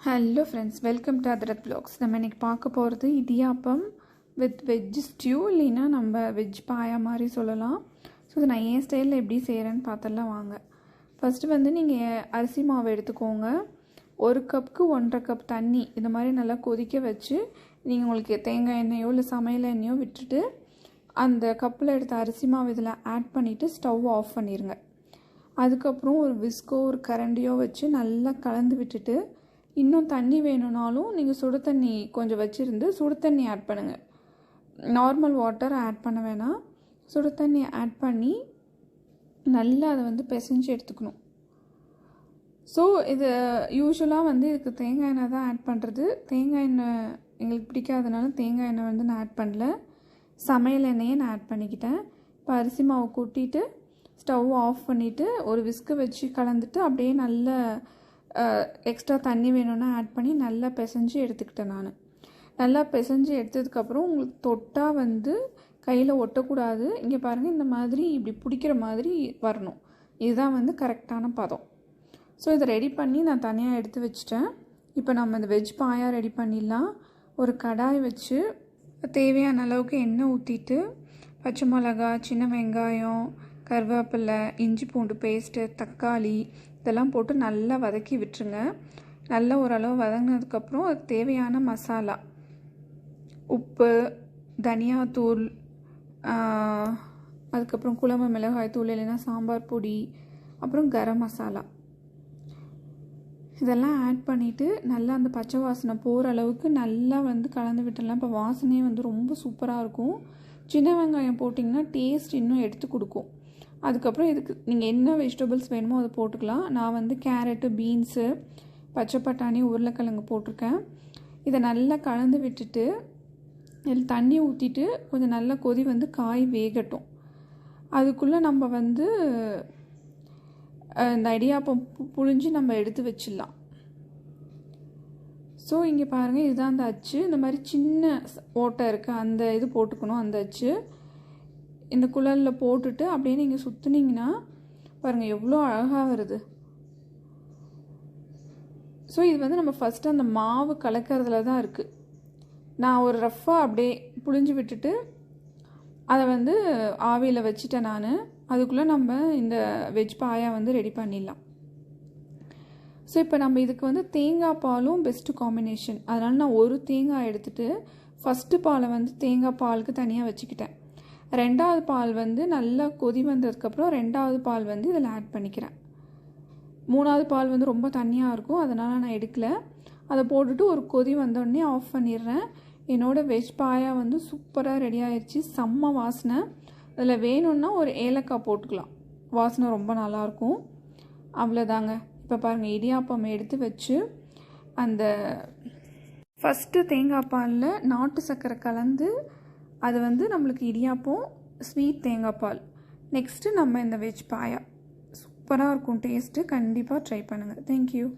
Hello friends welcome to அதரத் blogs நம்ம இன்றைக்கி பார்க்க போகிறது இடியாப்பம் வித் வெஜ் ஸ்டியூ இல்லைன்னா நம்ம வெஜ் பாயா மாதிரி சொல்லலாம். ஸோ இது நான் ஏன் ஸ்டைலில் எப்படி செய்கிறேன்னு பார்த்துடலாம் வாங்க. ஃபஸ்ட்டு வந்து நீங்கள் அரிசி மாவு எடுத்துக்கோங்க. ஒரு கப்புக்கு ஒன்றரை கப் தண்ணி இந்த மாதிரி நல்லா கொதிக்க வச்சு நீங்கள் உங்களுக்கு தேங்காய் எண்ணெயோ இல்லை சமையல் எண்ணெயோ விட்டுட்டு அந்த கப்பில் எடுத்த அரிசி மாவு இதில் ஆட் பண்ணிவிட்டு ஸ்டவ் ஆஃப் பண்ணிடுங்க அதுக்கப்புறம் ஒரு விஸ்கோ ஒரு கரண்டியோ வச்சு நல்லா கலந்து விட்டுட்டு இன்னும் தண்ணி வேணும்னாலும் நீங்கள் சுடு தண்ணி கொஞ்சம் வச்சுருந்து சுடு தண்ணி ஆட் பண்ணுங்கள் நார்மல் வாட்டர் ஆட் பண்ண வேணாம். சுடு தண்ணி ஆட் பண்ணி நல்லா அதை வந்து பிசைஞ்சு எடுத்துக்கணும். ஸோ இது யூஸ்வலாக வந்து இதுக்கு தேங்காய் எண்ணெய் தான் ஆட் பண்ணுறது தேங்காய் எண்ணெய் எங்களுக்கு பிடிக்காதனால தேங்காய் எண்ணெய் வந்து நான் ஆட் பண்ணல. சமையல் எண்ணெயை நான் ஆட் பண்ணிக்கிட்டேன். இப்போ அரிசி மாவு கூட்டிட்டு ஸ்டவ் ஆஃப் பண்ணிவிட்டு ஒரு விஸ்க்கு வச்சு கலந்துட்டு அப்படியே நல்லா எக்ஸ்ட்ரா தண்ணி வேணும்னா ஆட் பண்ணி நல்லா பிசைஞ்சு எடுத்துக்கிட்டேன் நான். நல்லா பிசைஞ்சு எடுத்ததுக்கப்புறம் உங்களுக்கு தொட்டால் வந்து கையில் ஒட்டக்கூடாது. இங்கே பாருங்கள் இந்த மாதிரி இப்படி பிடிக்கிற மாதிரி வரணும். இதுதான் வந்து கரெக்டான பதம். ஸோ இதை ரெடி பண்ணி நான் தனியாக எடுத்து வச்சிட்டேன். இப்போ நம்ம இந்த வெஜ் பாயா ரெடி பண்ணிடலாம். ஒரு கடாய் வச்சு தேவையான அளவுக்கு எண்ணெய் ஊற்றிட்டு பச்சை மிளகா சின்ன வெங்காயம் கருவேப்பிலை இஞ்சி பூண்டு பேஸ்ட்டு தக்காளி இதெல்லாம் போட்டு நல்லா வதக்கி விட்டுருங்க. நல்லா ஓரளவு வதங்கினதுக்கப்புறம் அது தேவையான மசாலா. உப்பு தனியாத்தூள் அதுக்கப்புறம் குழம்பு மிளகாய் தூள் இல்லைன்னா சாம்பார் பொடி அப்புறம் கரம் மசாலா. இதெல்லாம் ஆட் பண்ணிவிட்டு நல்லா அந்த பச்சை வாசனை போகிற அளவுக்கு நல்லா வந்து கலந்து விட்டுடலாம். இப்போ வாசனையே வந்து ரொம்ப சூப்பராக இருக்கும். சின்ன வெங்காயம் போட்டிங்கன்னா டேஸ்ட் இன்னும் எடுத்து கொடுக்கும். அதுக்கப்புறம் இதுக்கு நீங்கள் என்ன வெஜிடபிள்ஸ் வேணுமோ அதை போட்டுக்கலாம். நான் வந்து கேரட்டு பீன்ஸு பச்சை பட்டாணி உருளைக்கிழங்கு போட்டிருக்கேன். இதை நல்லா கலந்து விட்டுட்டு இதில் தண்ணி ஊற்றிட்டு கொஞ்சம் நல்லா கொதி வந்து காய் வேகட்டும். அதுக்குள்ளே நம்ம வந்து இந்த இடியாப்பம் புழிஞ்சு நம்ம எடுத்து வச்சிடலாம். ஸோ இங்கே பாருங்கள் இதுதான் அந்த அச்சு. இந்த மாதிரி சின்ன ஓட்டை இருக்குது அந்த இது போட்டுக்கணும் அந்த அச்சு. இந்த குழலில் போட்டுட்டு அப்படியே நீங்கள் சுற்றுனீங்கன்னா பாருங்கள் எவ்வளோ அழகாக வருது. ஸோ இது வந்து நம்ம ஃபஸ்ட்டு அந்த மாவு கலக்கிறதுல தான் இருக்குது நான் ஒரு ரஃப்பாக அப்படியே புழிஞ்சு விட்டுட்டு அதை வந்து ஆவியில் வச்சுட்டேன் நான். அதுக்குள்ளே நம்ம இந்த வெஜ் பாயா வந்து ரெடி பண்ணிடலாம். ஸோ இப்போ நம்ம இதுக்கு வந்து தேங்காய் பாலும் பெஸ்ட்டு காம்பினேஷன் அதனால் நான் ஒரு தேங்காய் எடுத்துகிட்டு ஃபஸ்ட்டு பாலை வந்து தேங்காய் பாலுக்கு தனியாக வச்சுக்கிட்டேன். ரெண்டாவது பால் வந்து நல்லா கொதி வந்ததுக்கப்புறம் ரெண்டாவது பால் வந்து இதில் ஆட் பண்ணிக்கிறேன். மூணாவது பால் வந்து ரொம்ப தண்ணியாக இருக்கும் அதனால் நான் எடுக்கலை. அதை போட்டுட்டு ஒரு கொதி வந்தோடனே ஆஃப் பண்ணிடுறேன். என்னோடய வெஜ் பாயா வந்து சூப்பராக ரெடி ஆயிடுச்சு செம்ம வாசனை. அதில் வேணும்னா ஒரு ஏலக்காய் போட்டுக்கலாம். வாசனை ரொம்ப நல்லாயிருக்கும் அவ்வளோதாங்க இப்போ பாருங்கள் இடியாப்பம் எடுத்து வச்சு அந்த ஃபஸ்ட்டு தேங்காய் பாலில் நாட்டு சர்க்கரை கலந்து அது வந்து நம்மளுக்கு இடியாப்பம் ஸ்வீட் தேங்காய் பால். நெக்ஸ்ட்டு நம்ம இந்த வெஜ் பாயா. சூப்பராக இருக்கும். டேஸ்ட்டு கண்டிப்பாக ட்ரை பண்ணுங்கள் தேங்க்யூ